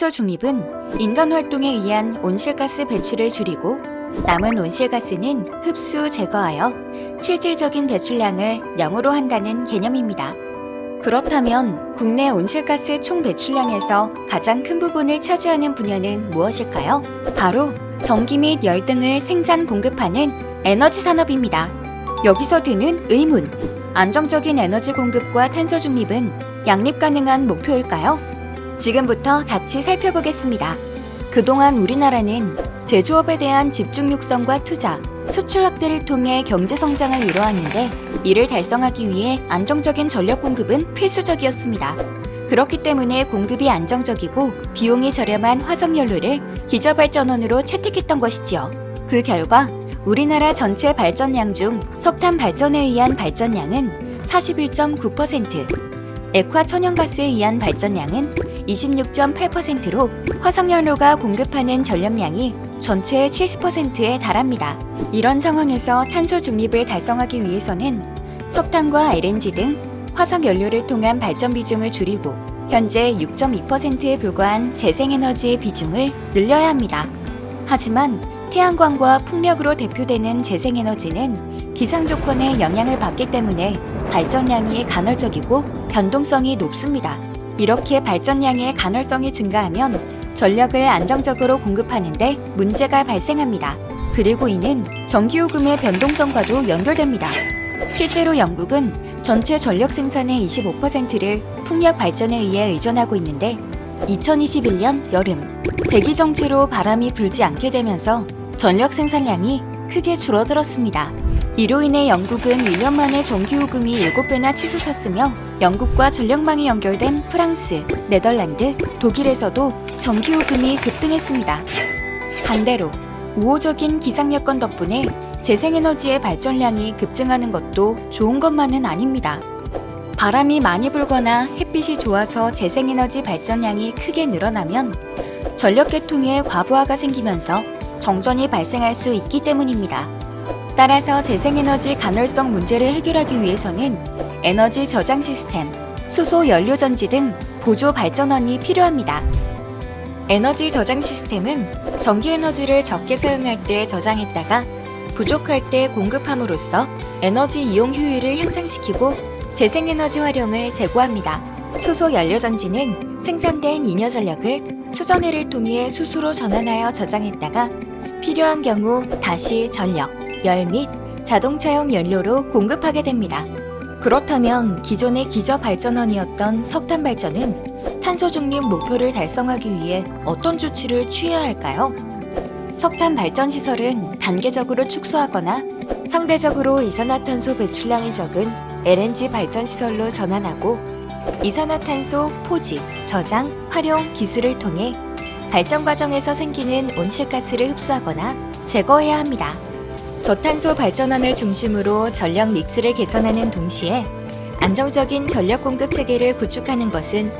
탄소 중립은 인간 활동에 의한 온실가스 배출을 줄이고 남은 온실가스는 흡수 제거하여 실질적인 배출량을 0으로 한다는 개념입니다. 그렇다면 국내 온실가스 총 배출량에서 가장 큰 부분을 차지하는 분야는 무엇일까요? 바로 전기 및 열 등을 생산 공급하는 에너지 산업입니다. 여기서 드는 의문. 안정적인 에너지 공급과 탄소 중립은 양립 가능한 목표일까요? 지금부터 같이 살펴보겠습니다. 그동안 우리나라는 제조업에 대한 집중 육성과 투자, 수출 확대를 통해 경제 성장을 이뤄왔는데 이를 달성하기 위해 안정적인 전력 공급은 필수적이었습니다. 그렇기 때문에 공급이 안정적이고 비용이 저렴한 화석연료를 기저발전원으로 채택했던 것이지요. 그 결과 우리나라 전체 발전량 중 석탄 발전에 의한 발전량은 41.9%, 액화 천연가스에 의한 발전량은 26.8%로 화석연료가 공급하는 전력량이 전체의 70%에 달합니다. 이런 상황에서 탄소 중립을 달성하기 위해서는 석탄과 LNG 등 화석 연료를 통한 발전 비중을 줄이고 현재 6.2%에 불과한 재생에너지의 비중을 늘려야 합니다. 하지만 태양광과 풍력으로 대표되는 재생에너지는 기상 조건에 영향을 받기 때문에 발전량이 간헐적이고 변동성이 높습니다. 이렇게 발전량의 간헐성이 증가하면 전력을 안정적으로 공급하는데 문제가 발생합니다. 그리고 이는 전기요금의 변동성과도 연결됩니다. 실제로 영국은 전체 전력 생산의 25%를 풍력 발전에 의해 의존하고 있는데 2021년 여름 대기 정체로 바람이 불지 않게 되면서 전력 생산량이 크게 줄어들었습니다. 이로 인해 영국은 1년 만에 전기요금이 7배나 치솟았으며 영국과 전력망이 연결된 프랑스, 네덜란드, 독일에서도 전기요금이 급등했습니다. 반대로 우호적인 기상 여건 덕분에 재생에너지의 발전량이 급증하는 것도 좋은 것만은 아닙니다. 바람이 많이 불거나 햇빛이 좋아서 재생에너지 발전량이 크게 늘어나면 전력 계통에 과부하가 생기면서 정전이 발생할 수 있기 때문입니다. 따라서 재생에너지 간헐성 문제를 해결하기 위해서는 에너지 저장 시스템, 수소 연료 전지 등 보조 발전원이 필요합니다. 에너지 저장 시스템은 전기 에너지를 적게 사용할 때 저장했다가 부족할 때 공급함으로써 에너지 이용 효율을 향상시키고 재생에너지 활용을 제고합니다. 수소 연료 전지는 생산된 잉여 전력을 수전해를 통해 수소로 전환하여 저장했다가 필요한 경우 다시 전력, 열 및 자동차용 연료로 공급하게 됩니다. 그렇다면 기존의 기저 발전원이었던 석탄 발전은 탄소 중립 목표를 달성하기 위해 어떤 조치를 취해야 할까요? 석탄 발전 시설은 단계적으로 축소하거나 상대적으로 이산화탄소 배출량이 적은 LNG 발전 시설로 전환하고 이산화탄소 포집, 저장, 활용 기술을 통해 발전 과정에서 생기는 온실가스를 흡수하거나 제거해야 합니다. 저탄소 발전원을 중심으로 전력 믹스를 개선하는 동시에 안정적인 전력 공급 체계를 구축하는 것은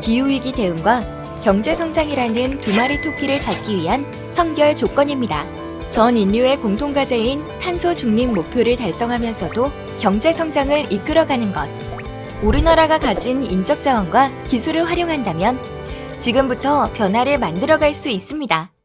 기후위기 대응과 경제 성장이라는 두 마리 토끼를 잡기 위한 선결 조건입니다. 전 인류의 공통 과제인 탄소 중립 목표를 달성하면서도 경제 성장을 이끌어가는 것. 우리나라가 가진 인적 자원과 기술을 활용한다면 지금부터 변화를 만들어갈 수 있습니다.